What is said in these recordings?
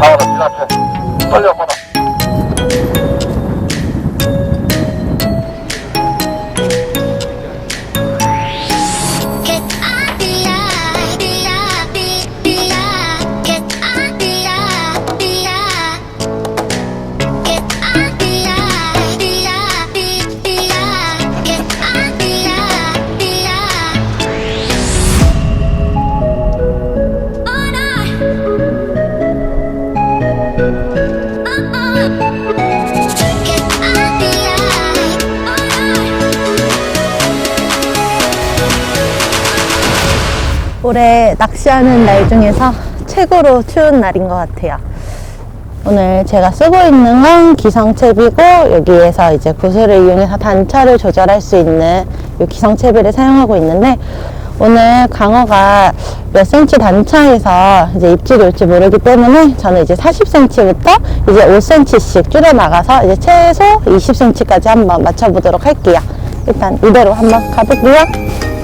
아, 나 지나쳐. 와봐. 올해 낚시하는 날 중에서 최고로 추운 날인 것 같아요. 오늘 제가 쓰고 있는 건 기성채비고 여기에서 이제 구슬을 이용해서 단차를 조절할 수 있는 이 기성채비를 사용하고 있는데 오늘 강어가 몇 cm 단차에서 이제 입질이 올지 모르기 때문에 저는 이제 40cm부터 이제 5cm씩 줄여 나가서 이제 최소 20cm까지 한번 맞춰보도록 할게요. 일단 이대로 한번 가볼게요.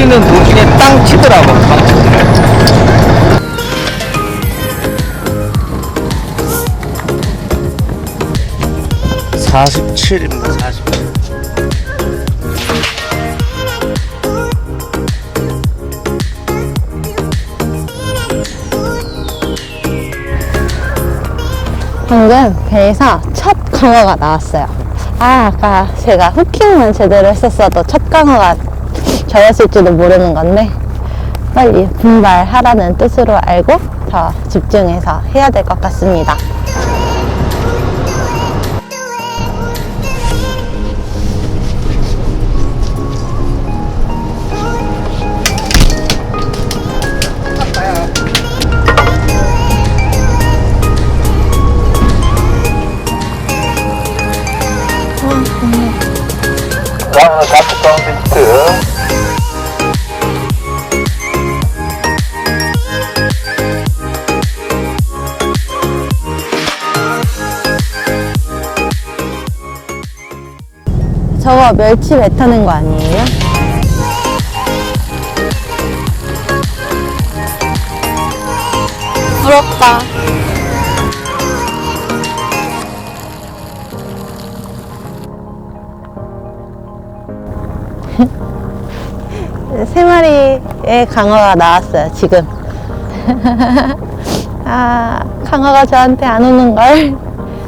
올리는 도중에 땅 치더라고 땅 치더라고 47입니다, 47. 방금 배에서 첫 강어가 나왔어요. 아, 아까 제가 후킹만 제대로 했었어도 첫 강어가 저였을지도 모르는 건데, 빨리 분발하라는 뜻으로 알고 더 집중해서 해야 될 것 같습니다. 자, 좌측 가운데 히트. 저거 멸치 뱉어낸 거 아니에요? 부럽다. 세 마리의 강어가 나왔어요, 지금. 아, 강어가 저한테 안 오는 걸.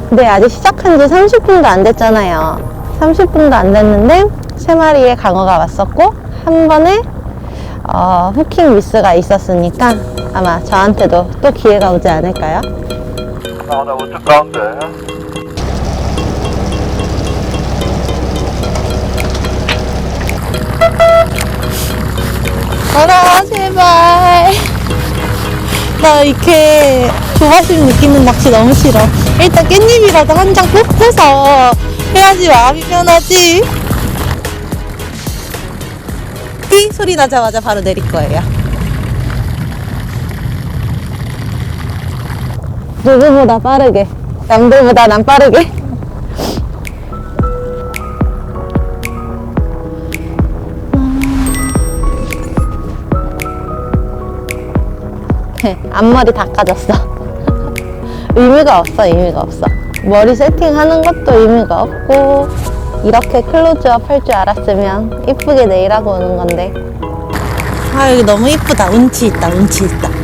근데 아직 시작한 지 30분도 안 됐잖아요. 30분도 안 됐는데, 세 마리의 강어가 왔었고, 한 번에, 어, 후킹 미스가 있었으니까, 아마 저한테도 또 기회가 오지 않을까요? 아, 나 우측 가운데. 알아, 제발. 나 이렇게 조바심 느끼는 낚시 너무 싫어. 일단 깻잎이라도 한 장 뽑고서 해야지 마음이 편하지. 삐 소리 나자마자 바로 내릴 거예요. 누구보다 빠르게. 남들보다 난 빠르게. 앞머리 닦아줬어. 의미가 없어, 의미가 없어. 머리 세팅하는 것도 의미가 없고, 이렇게 클로즈업 할 줄 알았으면 이쁘게 네일하고 오는 건데. 아, 여기 너무 이쁘다. 운치 있다, 운치 있다.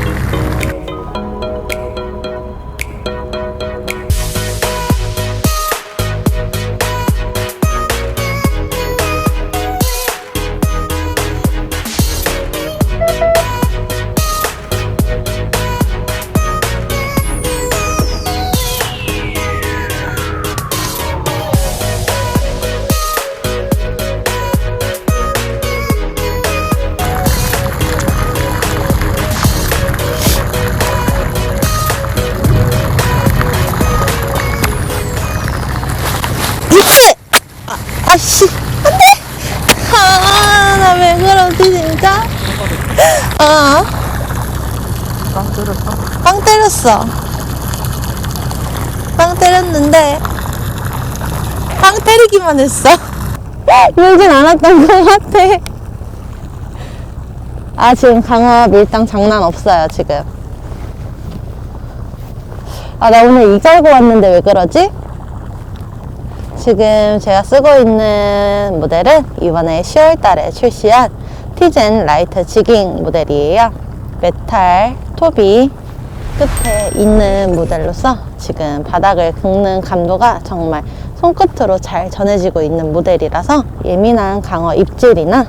때렸어? 빵 때렸어. 빵 때렸는데 빵 때리기만 했어. 울진 않았던 것 같아. 아 지금 강화 밀당 장난 없어요 지금. 아 나 오늘 이 갈고 왔는데 왜 그러지? 지금 제가 쓰고 있는 모델은 이번에 10월 달에 출시한 티젠 라이트 지깅 모델이에요. 메탈 톱이 끝에 있는 모델로서 지금 바닥을 긁는 감도가 정말 손끝으로 잘 전해지고 있는 모델이라서 예민한 강어 입질이나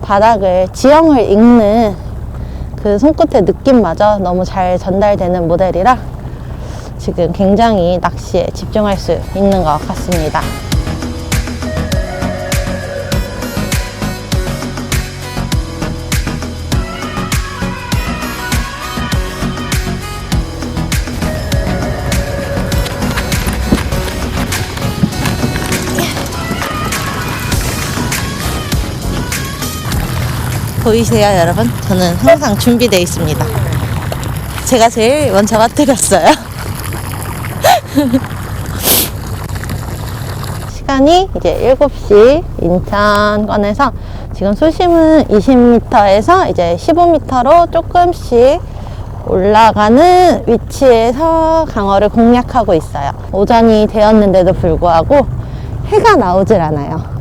바닥을 지형을 읽는 그 손끝의 느낌마저 너무 잘 전달되는 모델이라 지금 굉장히 낚시에 집중할 수 있는 것 같습니다. 보이세요, 여러분? 저는 항상 준비되어 있습니다. 제가 제일 먼저 맞드렸어요. 시간이 이제 7시 인천권에서 지금 수심은 20m에서 이제 15m로 조금씩 올라가는 위치에서 강어를 공략하고 있어요. 오전이 되었는데도 불구하고 해가 나오질 않아요.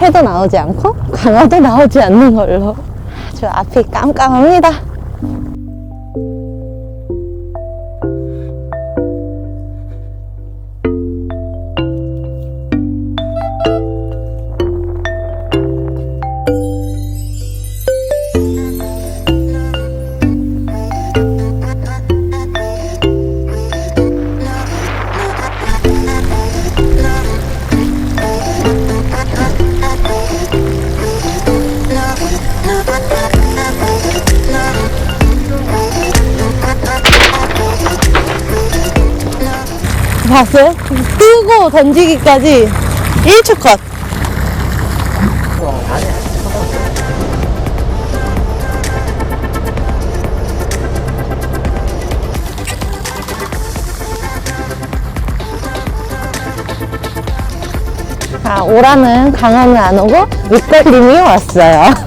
해도 나오지 않고 강어도 나오지 않는 걸로 아주 앞이 깜깜합니다. 봤어요? 뜨고 던지기까지 1초 컷. 아, 오라는 강원은 안 오고 밑걸림이 왔어요.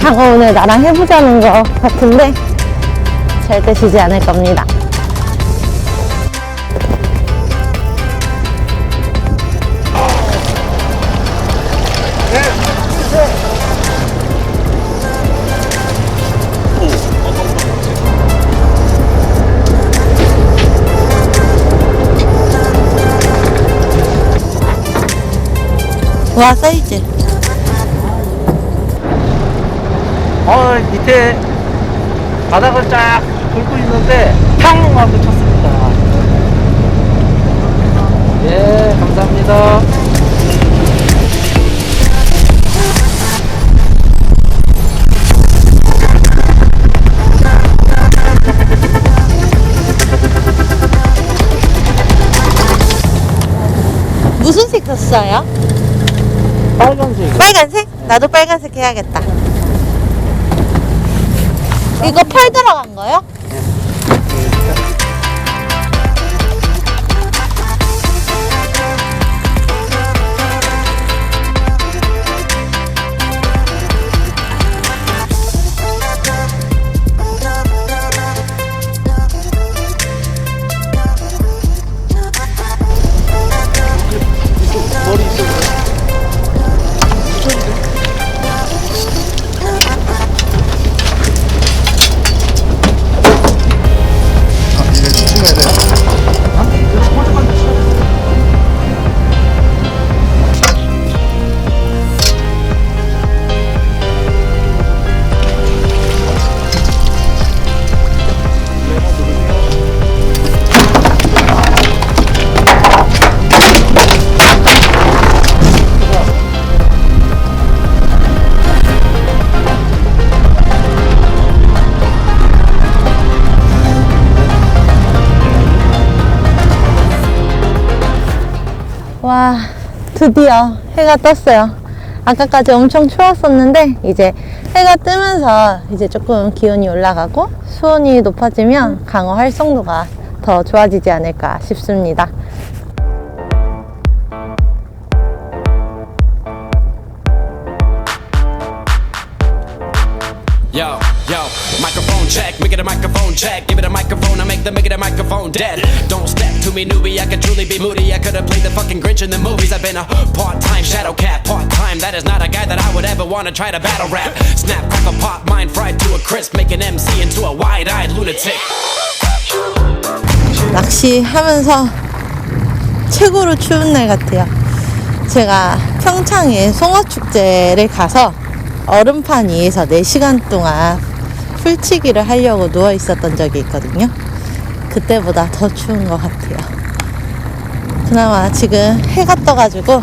강어 오늘 나랑 해보자는 거 같은데 절대 지지 않을 겁니다. 와 사이즈 어, 밑에 바닥을 쫙 긁고 있는데 탕 하고 쳤습니다. 예, 감사합니다. 무슨 색 샀어요? 빨간색. 빨간색? 나도 빨간색 해야겠다 이거 펄 들어간 거요? 와 드디어 해가 떴어요 아까까지 엄청 추웠었는데 이제 해가 뜨면서 이제 조금 기온이 올라가고 수온이 높아지면 강어 활성도가 더 좋아지지 않을까 싶습니다. Yo, microphone check, make it a microphone check. Give it a microphone, I make the make it a microphone dead. Don't step to me, newbie. I could truly be moody. I could have played the fucking Grinch in the movies. I've been a part-time shadow cat, part-time. That is not a guy that I would ever want to try to battle rap. Snap, crackle, pop, mind fried to a crisp, make an MC into a wide-eyed lunatic. 낚시하면서 최고로 추운 날 같아요. 제가 평창에 송어축제를 가서 얼음판 위에서 4시간 동안 풀치기를 하려고 누워 있었던 적이 있거든요. 그때보다 더 추운 것 같아요. 그나마 지금 해가 떠가지고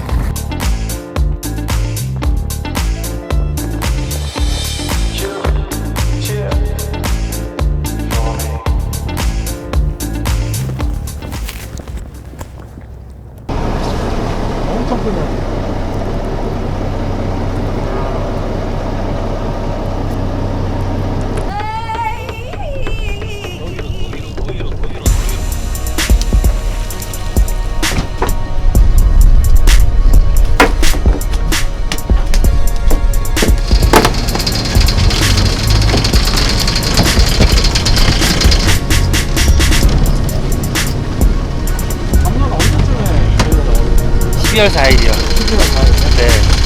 12월 4일이요. 12월 4일에 네. 네!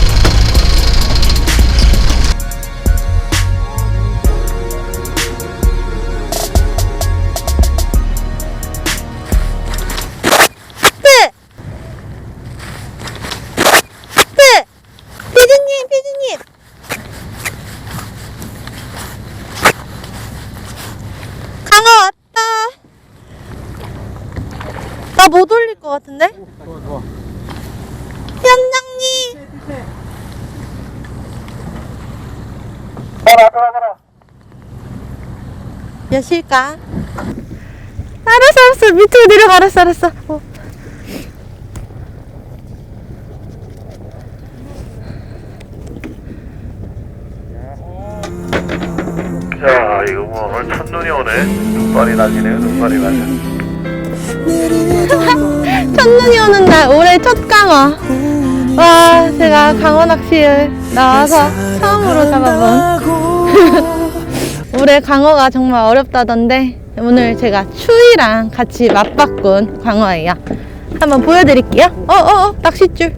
몇일까? 알았어, 알았어. 밑으로 내려가, 알았어, 알았어. 어. 자, 이거 뭐 오늘 첫눈이 오네. 눈발이 나지네요, 눈발이 나죠. 첫눈이 오는 날 올해 첫 강어 와 제가 강어 낚시를 나와서 처음으로 잡아본 올해 강어가 정말 어렵다던데 오늘 제가 추위랑 같이 맛바꾼 강어예요 한번 보여드릴게요 어 어 어 낚싯줄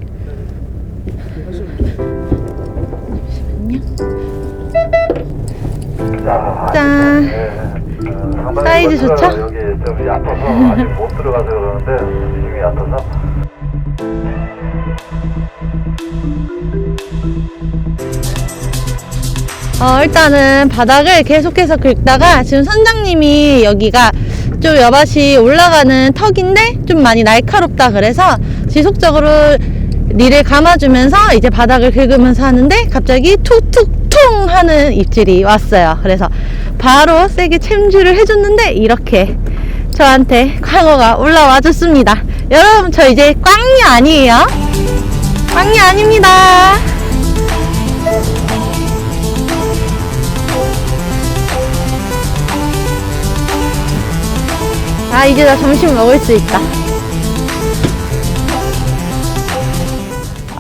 자, 짠 네. 어, 상당히 사이즈 좋죠? 여기 좀 얕아서 아직 못 들어가서 그러는데 힘이 얕아서. 어, 일단은 바닥을 계속해서 긁다가 지금 선장님이 여기가 좀 여밭이 올라가는 턱인데 좀 많이 날카롭다 그래서 지속적으로 릴을 감아주면서 이제 바닥을 긁으면서 하는데 갑자기 툭툭퉁 하는 입질이 왔어요. 그래서 바로 세게 챔질을 해줬는데 이렇게 저한테 광어가 올라와 줬습니다. 여러분 저 이제 꽝이 아니에요. 꽝이 아닙니다. 아 이제 나 점심 먹을 수 있다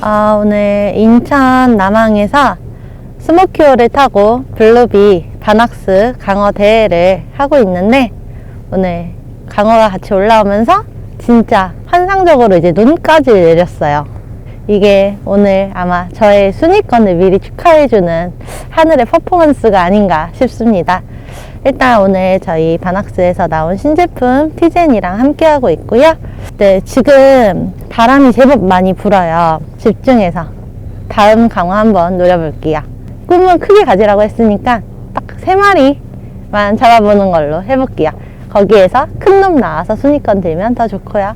아 오늘 인천 남항에서 스모키호를 타고 블루비 바낙스 강어 대회를 하고 있는데 오늘 강어가 같이 올라오면서 진짜 환상적으로 이제 눈까지 내렸어요 이게 오늘 아마 저의 순위권을 미리 축하해주는 하늘의 퍼포먼스가 아닌가 싶습니다. 일단 오늘 저희 바낙스에서 나온 신제품 티젠이랑 함께하고 있고요. 네, 지금 바람이 제법 많이 불어요. 집중해서 다음 강화 한번 노려볼게요. 꿈은 크게 가지라고 했으니까 딱 세 마리만 잡아보는 걸로 해볼게요. 거기에서 큰 놈 나와서 순위권 들면 더 좋고요.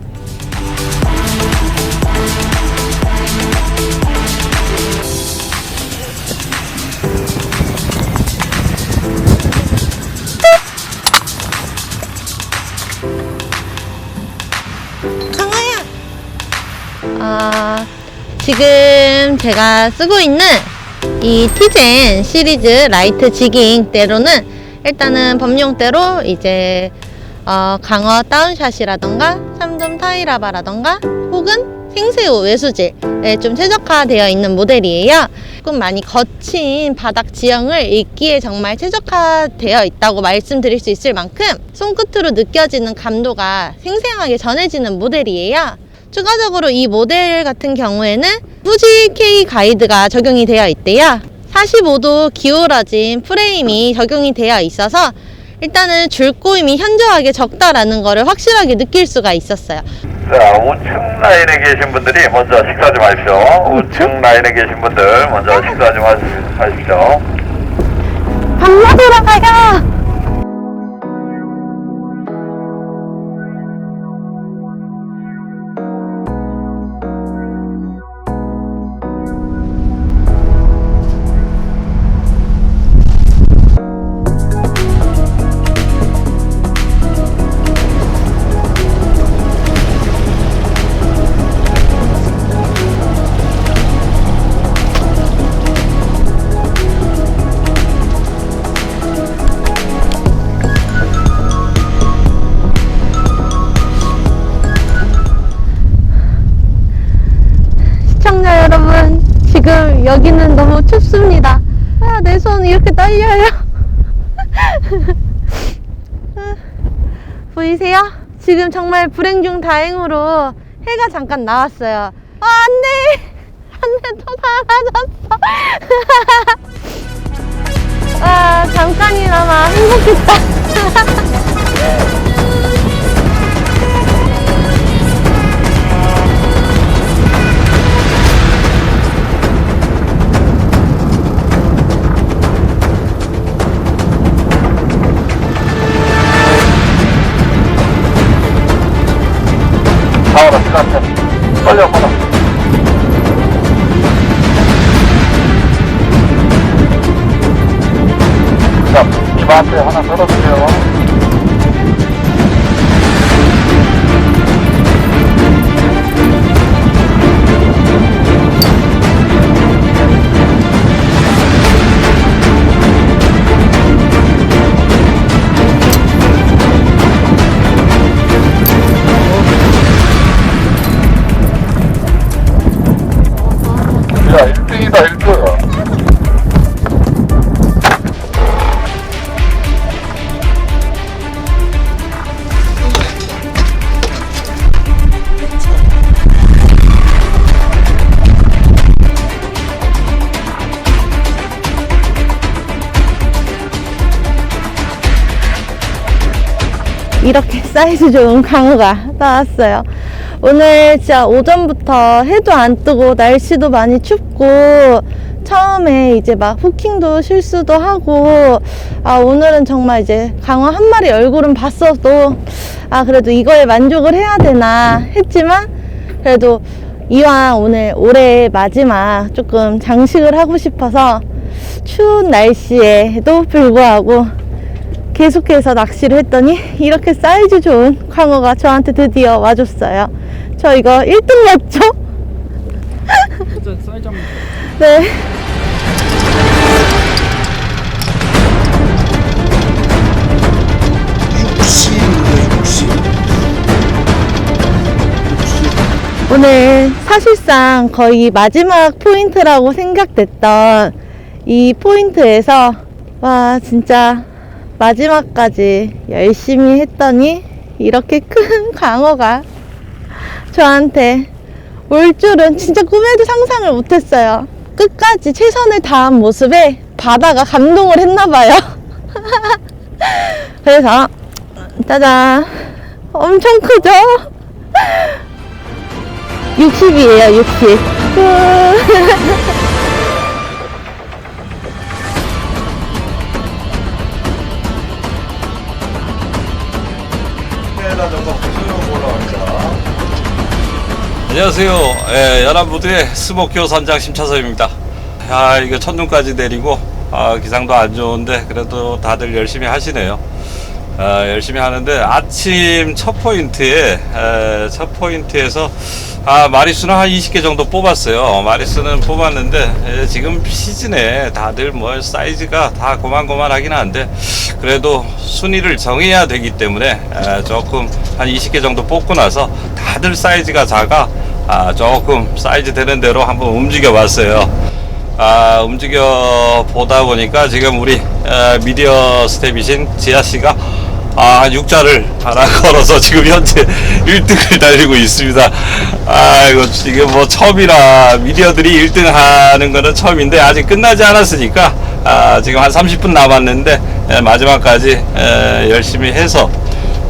아, 지금 제가 쓰고 있는 이 티젠 시리즈 라이트 지깅대로는 일단은 범용대로 이제 어, 강어 다운샷이라던가 3점 타이라바라던가 혹은 생새우 외수질에 좀 최적화되어 있는 모델이에요. 조금 많이 거친 바닥 지형을 읽기에 정말 최적화되어 있다고 말씀드릴 수 있을 만큼 손끝으로 느껴지는 감도가 생생하게 전해지는 모델이에요. 추가적으로 이 모델 같은 경우에는 후지 K 가이드가 적용이 되어 있대요. 45도 기울어진 프레임이 적용이 되어 있어서 일단은 줄꼬임이 현저하게 적다라는 거를 확실하게 느낄 수가 있었어요. 자, 우측 라인에 계신 분들이 먼저 식사 좀 하십시오. 우측 라인에 계신 분들 먼저 식사 좀 하십시오. 밥 먹으러 가요! 이렇게 떨려요. 아, 보이세요? 지금 정말 불행 중 다행으로 해가 잠깐 나왔어요. 아, 안 돼! 안 돼, 또 사라졌어. 아, 잠깐이나마 행복했다. 사이즈 좋은 강어가 나왔어요. 오늘 진짜 오전부터 해도 안 뜨고 날씨도 많이 춥고 처음에 이제 막 후킹도 실수도 하고 아 오늘은 정말 이제 강어 한 마리 얼굴은 봤어도 아 그래도 이거에 만족을 해야 되나 했지만 그래도 이왕 오늘 올해 마지막 조금 장식을 하고 싶어서 추운 날씨에도 불구하고 계속해서 낚시를 했더니 이렇게 사이즈 좋은 광어가 저한테 드디어 와줬어요. 저 이거 1등 맞죠? 사이즈 한번 네. 오늘 사실상 거의 마지막 포인트라고 생각됐던 이 포인트에서 와 진짜 마지막까지 열심히 했더니 이렇게 큰 광어가 저한테 올 줄은 진짜 꿈에도 상상을 못했어요. 끝까지 최선을 다한 모습에 바다가 감동을 했나봐요. 그래서 짜잔 엄청 크죠? 60이에요 60 안녕하세요. 예, 연안부두의 스모키호 선장 심차섭입니다. 아, 이거 첫눈까지 내리고, 아, 기상도 안 좋은데, 그래도 다들 열심히 하시네요. 아, 열심히 하는데, 아침 첫 포인트에, 에, 첫 포인트에서, 아, 마리수는 한 20개 정도 뽑았어요. 마리수는 뽑았는데, 예, 지금 시즌에 다들 뭐 사이즈가 다 고만고만하긴 한데, 그래도 순위를 정해야 되기 때문에, 에, 조금 한 20개 정도 뽑고 나서 다들 사이즈가 작아, 아, 조금 사이즈 되는 대로 한번 움직여 봤어요. 아, 움직여 보다 보니까 지금 우리 에, 미디어 스텝이신 지아 씨가 아, 6자를 하나 걸어서 지금 현재 1등을 달리고 있습니다. 아, 이거 지금 뭐 처음이라 미디어들이 1등 하는 거는 처음인데 아직 끝나지 않았으니까 아, 지금 한 30분 남았는데 에, 마지막까지 에, 열심히 해서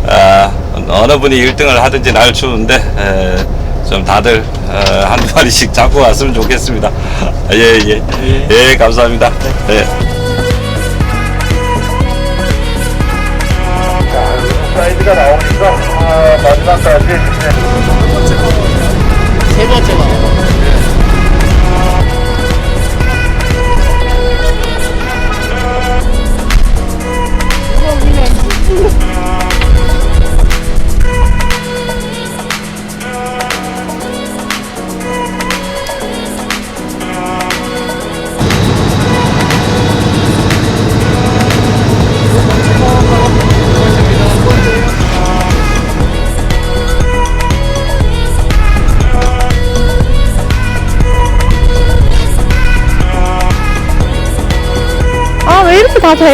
아, 어느 분이 1등을 하든지 날 추운데 에, 좀 다들 어, 한두 마리씩 잡고 왔으면 좋겠습니다. 예, 예. 예, 감사합니다. 예. 나오니까 아, 마지막까지 네. 세 번째 나.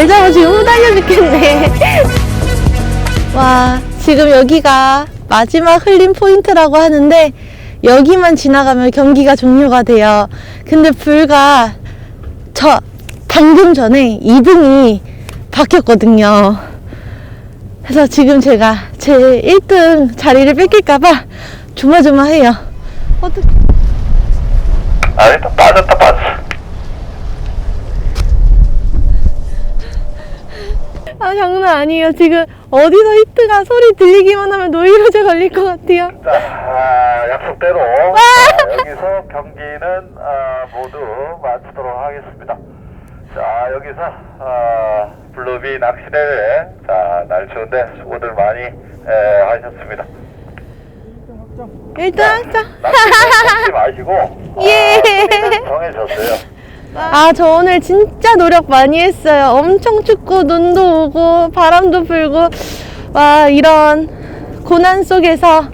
잡아? 지금 후달려 죽겠네. 와, 지금 여기가 마지막 흘림 포인트라고 하는데, 여기만 지나가면 경기가 종료가 돼요. 근데 불과 저, 방금 전에 2등이 바뀌었거든요. 그래서 지금 제가 제 1등 자리를 뺏길까봐 조마조마해요. 어떡 아, 일단 빠졌다, 빠졌어. 아, 장난 아니에요. 지금 어디서 히트가 소리 들리기만 하면 노이로제 걸릴 것 같아요. 자, 아, 약속대로 자, 여기서 경기는 아, 모두 마치도록 하겠습니다. 자, 여기서 아, 블루비 낚시대회 자, 날 추운데 수고들 많이 에, 하셨습니다. 1등 하자. 낚시 마시고 예. 아, 경기는 정해졌어요. 아, 저 오늘 진짜 노력 많이 했어요. 엄청 춥고, 눈도 오고, 바람도 불고, 와, 이런 고난 속에서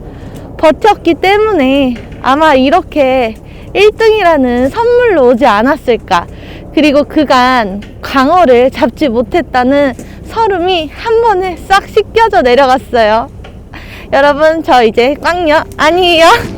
버텼기 때문에 아마 이렇게 1등이라는 선물로 오지 않았을까. 그리고 그간 광어를 잡지 못했다는 서름이 한 번에 싹 씻겨져 내려갔어요. 여러분, 저 이제 꽝요? 아니에요.